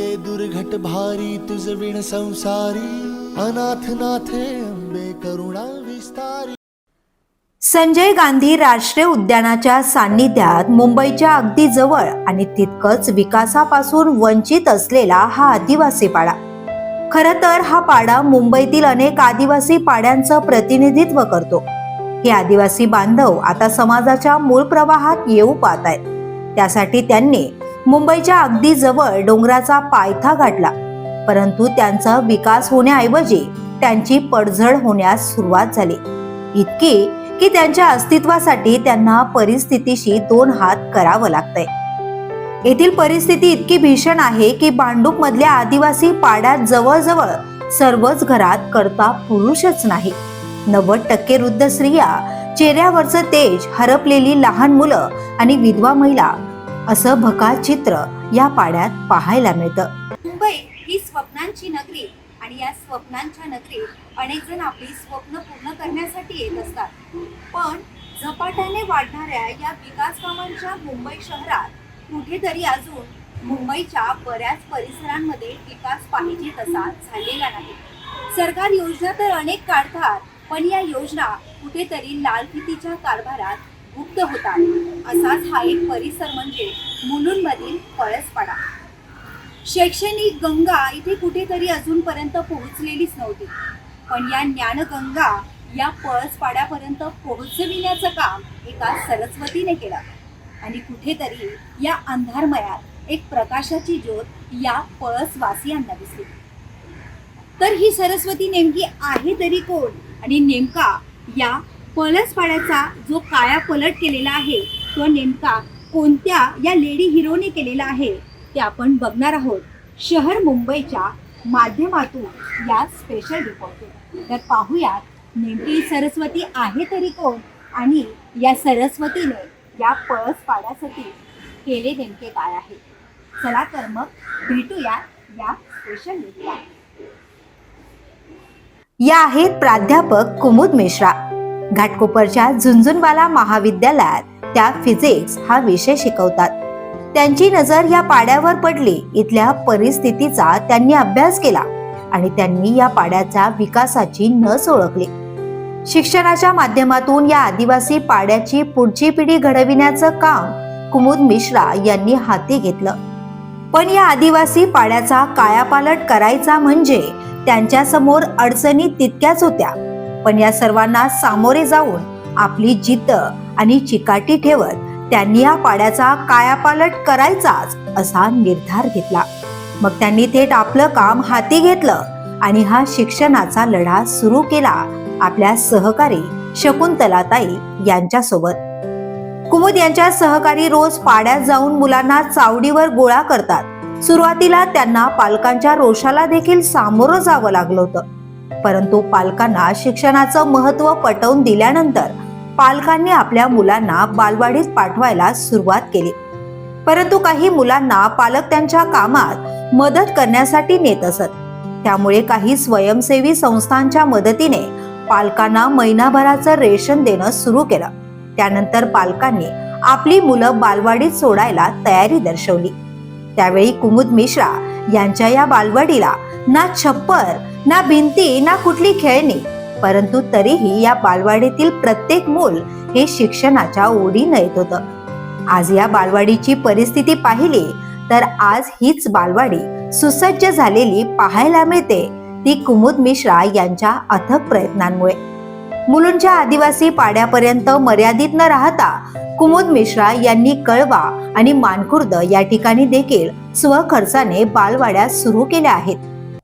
लागे दुर्घट भारी तुझ विण संसारी अनाथ नाथे अंबे करुणा विस्तारी. संजय गांधी राष्ट्रीय उद्यानाच्या सान्निध्यात मुंबईच्या अगदी जवळ आणि तितकंच विकासापासून वंचित असलेला हा आदिवासी पाडा. खर तर हा पाडा मुंबईतील अनेक आदिवासी पाड्यांचं प्रतिनिधित्व करतो. हे आदिवासी बांधव आता समाजाच्या मूळ प्रवाहात येऊ पाहत आहेत त्यासाठी त्यांनी मुंबईच्या अगदी जवळ डोंगराचा पायथा गाठला. परंतु त्यांचा विकास होण्याऐवजी त्यांची पडझड होण्यास सुरुवात झाली. इतकी की त्यांच्या अस्तित्वासाठी त्यांना परिस्थितीशी दोन हात करावं लागतंय. येथील परिस्थिती इतकी भीषण आहे की बांडूप मधल्या आदिवासी पाड्यात जवळजवळ सर्वच घरात करता पुरुषच नाही. नव्वद टक्के वृद्ध स्त्रिया चेहऱ्यावरचं तेज हरपलेली लहान मुलं आणि विधवा महिला असं भकाल चित्र या पाड्यात पाहायला मिळतं. मुंबई ही स्वप्नांची नगरी आणि या स्वप्नांच्या नगरीत अनेक जण आपली स्वप्न पूर्ण करण्यासाठी येत असतात. पण झपाट्याने वाढणाऱ्या या विकास कामांच्या मुंबई शहरात कुठेतरी अजून मुंबईच्या बऱ्याच परिसरांमध्ये विकास पाहिजे तसा झालेला नाही. सरकार योजना तर अनेक काढतात पण या योजना कुठेतरी लाल फितीच्या कारभारात गुप्त होतात. असाच हा एक परिसर म्हणजे मुलुंडमधील पळसपाडा. शैक्षणिक गंगा इथे कुठेतरी अजूनपर्यंत पोहोचलेलीच नव्हती. पण या ज्ञानगंगा या पळसपाड्यापर्यंत पोहोचविण्याचं काम एका सरस्वतीने केलं. आणि कुठेतरी या अंधारमयात एक प्रकाशाची ज्योत या पळसवासियांना दिसली. तर ही सरस्वती नेमकी आहे तरी कोण? आणि नेमका या पळसपाड्याचा जो काया पलट केलेला आहे तो नेमका कोणत्या या लेडी हिरोने केलेला आहे ते आपण बघणार आहोत. शहर मुंबईच्या माध्यमातून या स्पेशल रिपोर्ट तर पाहूयात नेमकी सरस्वती आहे तरी कोण? आणि या सरस्वतीने या पळस पाड्यासाठी केले नेमके काय आहे? चला तर मग भेटूया या स्पेशल रिपोर्ट या आहेत प्राध्यापक कुमुद मिश्रा. घाटकोपरच्या झुंझुनवाला महाविद्यालयात त्या फिजिक्स हा विषय शिकवतात. त्यांची नजर या पाड्यावर पडली. इथल्या परिस्थितीचा त्यांनी अभ्यास केला आणि त्यांनी या पाड्याच्या विकासाची नस ओळखली. शिक्षणाच्या माध्यमातून या आदिवासी पाड्याची पुढची पिढी घडविण्याचं काम कुमुद मिश्रा यांनी हाती घेतलं. पण या आदिवासी पाड्याचा कायापालट करायचा म्हणजे त्यांच्यासमोर अडचणी तितक्याच होत्या. पण या सर्वांना सामोरे जाऊन आपली जिद्द आणि चिकाटी ठेवत त्यांनी या पाड्याचा कायापालट करायचाच असा निर्धार घेतला. मग त्यांनी थेट आपलं काम हाती घेतलं आणि हा शिक्षणाचा लढा सुरू केला आपल्या सहकारी शकुंतलाताई यांच्यासोबत. कुमुद यांच्या सहकारी रोज पाड्यात जाऊन मुलांना चावडीवर गोळा करतात. सुरुवातीला त्यांना पालकांच्या रोषाला देखील सामोरं जावं लागलं होतं. परंतु पालकांना शिक्षणाचं महत्त्व पटवून दिल्यानंतर पालकांनी आपल्या मुलांना बालवाडीत पाठवायला सुरुवात केली. परंतु काही मुलांना पालक त्यांच्या कामात मदत करण्यासाठी नेत असत. त्यामुळे काही स्वयंसेवी संस्थांच्या मदतीने पालकांना महिनाभराचं रेशन देणं सुरू केलं. त्यानंतर पालकांनी आपली मुलं बालवाडीत सोडायला तयारी दर्शवली. त्यावेळी कुमुद मिश्रा यांच्या या बालवाडीला ना छप्पर ना भिंती ना कुठली खेळणी. परंतु तरीही या बालवाडीतील प्रत्येक मूल हे शिक्षणाच्या ओढीनं येत होतं. आज या बालवाडीची परिस्थिती पाहिली तर आज हीच बालवाडी सुसज्ज झालेली पाहायला मिळते ती कुमुद मिश्रा यांच्या अथक प्रयत्नांमुळे. मुलुंडच्या आदिवासी पाड्यापर्यंत मर्यादित न राहता कुमुद मिश्रा यांनी कळवा आणि मानखुर्द या ठिकाणी देखील स्वखर्चाने बालवाड्या सुरू केल्या आहेत.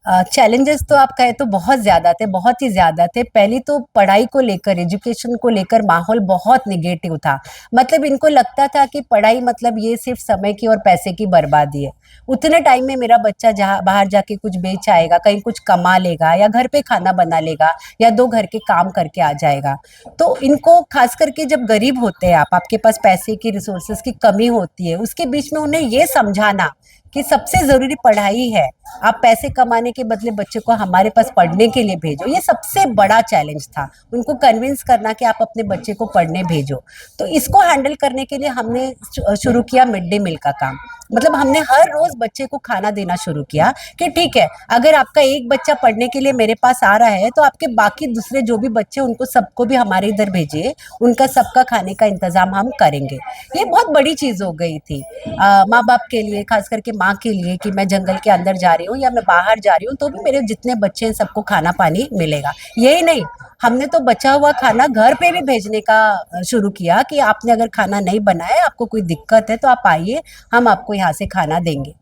चैलेंजेस तो आप कहे तो बहुत ज़्यादा थे, बहुत ही ज़्यादा थे। पहली तो पढ़ाई को लेकर एजुकेशन को लेकर माहौल बहुत निगेटिव था। मतलब इनको लगता था कि पढ़ाई मतलब ये सिर्फ़ समय की और पैसे की बर्बादी है। उतने टाइम में मेरा बच्चा जहाँ, बाहर जाके कुछ बेच आएगा, कहीं कुछ कमा लेगा या घर पे खाना बना लेगा या दो घर के काम करके आ जाएगा। तो इनको खास करके जब गरीब होते हैं आप, आपके पास पैसे की रिसोर्सेज की कमी होती है, उसके बीच में उन्हें ये समझाना कि सबसे ज़रूरी पढ़ाई है। आप पैसे कमाने के बदले बच्चे को हमारे पास पढ़ने के लिए भेजो। ये सबसे बड़ा चैलेंज था। उनको कन्विंस करना कि आप अपने बच्चे को पढ़ने भेजो। तो इसको हैंडल करने के लिए हमने शुरू किया मिड डे मील का काम। मतलब हमने हर रोज बच्चे को खाना देना शुरू किया कि ठीक है, अगर आपका एक बच्चा पढ़ने के लिए मेरे पास आ रहा है तो आपके बाकी दूसरे जो भी बच्चे उनको सबको भी हमारे इधर भेजिए। उनका सबका खाने का इंतज़ाम हम करेंगे। ये बहुत बड़ी चीज़ हो गई थी। माँ बाप के लिए, खास करके माँ के लिए कि मैं जंगल के अंदर जा रही हूँ या मैं बाहर जा रही हूँ तो भी मेरे जितने बच्चे हैं सबको खाना पानी मिलेगा। यही नहीं, हमने तो बचा हुआ खाना घर पे भी भेजने का शुरू किया कि आपने अगर खाना नहीं बनाया, आपको कोई दिक्कत है तो आप आइए, हम आपको यहाँ से खाना देंगे।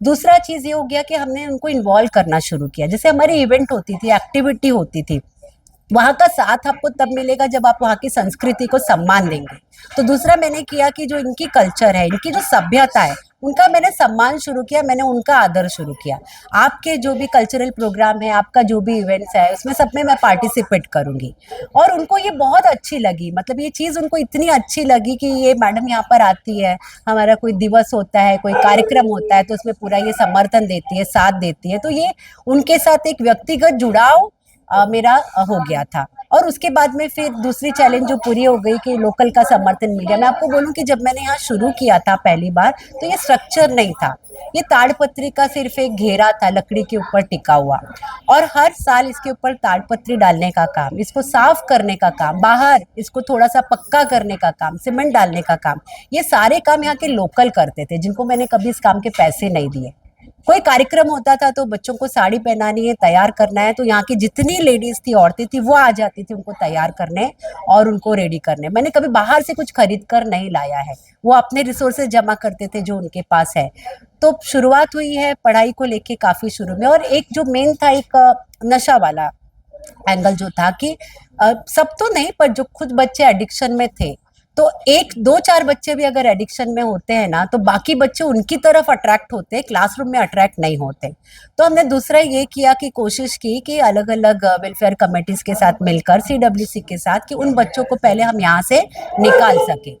दूसरा चीज़ ये हो गया कि हमने उनको इन्वॉल्व करना शुरू किया। जैसे हमारी इवेंट होती थी एक्टिविटी होती थी, वहाँ का साथ आपको तब मिलेगा जब आप वहाँ की संस्कृति को सम्मान देंगे। तो दूसरा मैंने किया कि जो इनकी कल्चर है, इनकी जो सभ्यता है उनका मैंने सम्मान शुरू किया, मैंने उनका आदर शुरू किया। आपके जो भी कल्चरल प्रोग्राम है, आपका जो भी इवेंट्स है, उसमें सब में मैं पार्टिसिपेट करूँगी। और उनको ये बहुत अच्छी लगी मतलब ये चीज़ उनको इतनी अच्छी लगी कि ये मैडम यहाँ पर आती है, हमारा कोई दिवस होता है, कोई कार्यक्रम होता है तो उसमें पूरा ये समर्थन देती है, साथ देती है। तो ये उनके साथ एक व्यक्तिगत जुड़ाव मेरा हो गया था। और उसके बाद में फिर दूसरी चैलेंज जो पूरी हो गई कि लोकल का समर्थन मिल गया मैं आपको बोलूँ कि जब मैंने यहाँ शुरू किया था पहली बार तो ये स्ट्रक्चर नहीं था। ये ताड़पत्री का सिर्फ़ एक घेरा था, लकड़ी के ऊपर टिका हुआ। और हर साल इसके ऊपर ताड़पत्री डालने का काम, इसको साफ़ करने का काम, बाहर इसको थोड़ा सा पक्का करने का काम सीमेंट डालने का काम, ये सारे काम यहाँ के लोकल करते थे, जिनको मैंने कभी इस काम के पैसे नहीं दिए। कोई कार्यक्रम होता था तो बच्चों को साड़ी पहनानी है, तैयार करना है तो यहाँ की जितनी लेडीज़ थी, औरतें थी, वो आ जाती थी उनको तैयार करने और उनको रेडी करने। मैंने कभी बाहर से कुछ खरीद कर नहीं लाया है। वो अपने रिसोर्सेज जमा करते थे जो उनके पास है। तो शुरुआत हुई है पढ़ाई को लेके काफ़ी शुरू में और एक जो मेन था, एक नशा वाला एंगल जो था कि सब तो नहीं, पर जो खुद बच्चे एडिक्शन में थे तो एक, दो, चार बच्चे भी अगर एडिक्शन में होते हैं ना तो बाकी बच्चे उनकी तरफ़ अट्रैक्ट होते हैं क्लासरूम में अट्रैक्ट नहीं होते। तो हमने दूसरा ये किया कि कोशिश की कि अलग अलग वेलफेयर कमेटीज के साथ मिलकर सीडब्ल्यूसी के साथ कि उन बच्चों को पहले हम यहाँ से निकाल सके।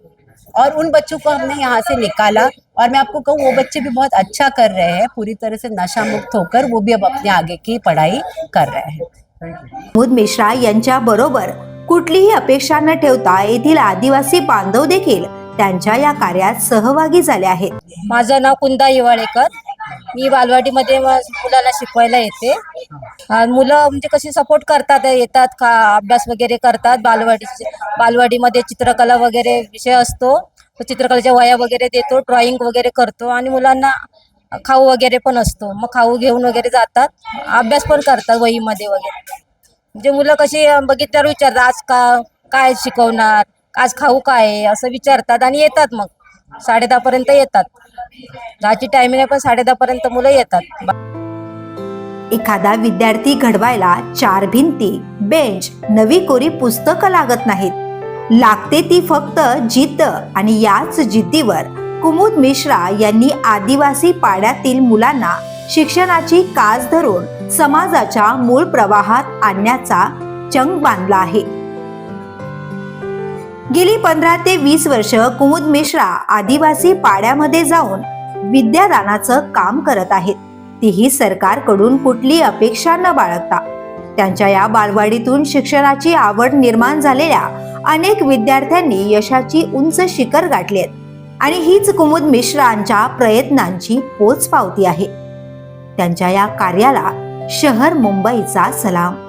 और उन बच्चों को हमने यहाँ से निकाला और मैं आपको कहूँ, वो बच्चे भी बहुत अच्छा कर रहे हैं, पूरी तरह से नशा मुक्त होकर वो भी अब अपने आगे की पढ़ाई कर रहे हैं। मिश्रा यांच्या बरोबर कुठलीही अपेक्षा न ठेवता येथील आदिवासी बांधव देखील त्यांच्या या कार्यात सहभागी झाले आहेत. माझं नाव कुंदा हिवाळेकर. मी बालवाडीमध्ये मुलाला शिकवायला येते. मुलं म्हणजे कशी सपोर्ट करतात येतात का अभ्यास वगैरे करतात. बालवाडी बालवाडीमध्ये चित्रकला वगैरे विषय असतो. चित्रकलेच्या वया वगैरे देतो ड्रॉइंग वगैरे करतो आणि मुलांना खाऊ वगैरे पण असतो. मग खाऊ घेऊन वगैरे जातात. अभ्यास पण करतात वहीमध्ये वगैरे. म्हणजे मुलं कशी बघितल्यावर विचारतात आज का काय शिकवणार? आज खाऊ काय असं विचारतात आणि येतात मग. साडे पर्यंत येतात. दहाची टायमिंग आहे पण साडे पर्यंत मुलं येतात. एखादा विद्यार्थी घडवायला चार भिंती बेंच नवी कोरी पुस्तकं लागत नाहीत. लागते ती फक्त जित आणि याच जितीवर कुमुद मिश्रा यांनी आदिवासी पाड्यातील मुलांना शिक्षणाची कास धरून समाजाच्या मूळ प्रवाहात आणण्याचा चंग बांधला आहे. गेली पंधरा ते वीस वर्ष कुमुद मिश्रा आदिवासी पाड्यामध्ये जाऊन विद्यादानाचं काम करत आहेत. तीही सरकारकडून कुठली अपेक्षा न बाळगता. त्यांच्या या बालवाडीतून शिक्षणाची आवड निर्माण झालेल्या अनेक विद्यार्थ्यांनी यशाची उंच शिखर गाठली आहेत आणि हीच कुमुद मिश्रांच्या प्रयत्नांची पोच पावती आहे. त्यांच्या या कार्याला शहर मुंबईचा सलाम.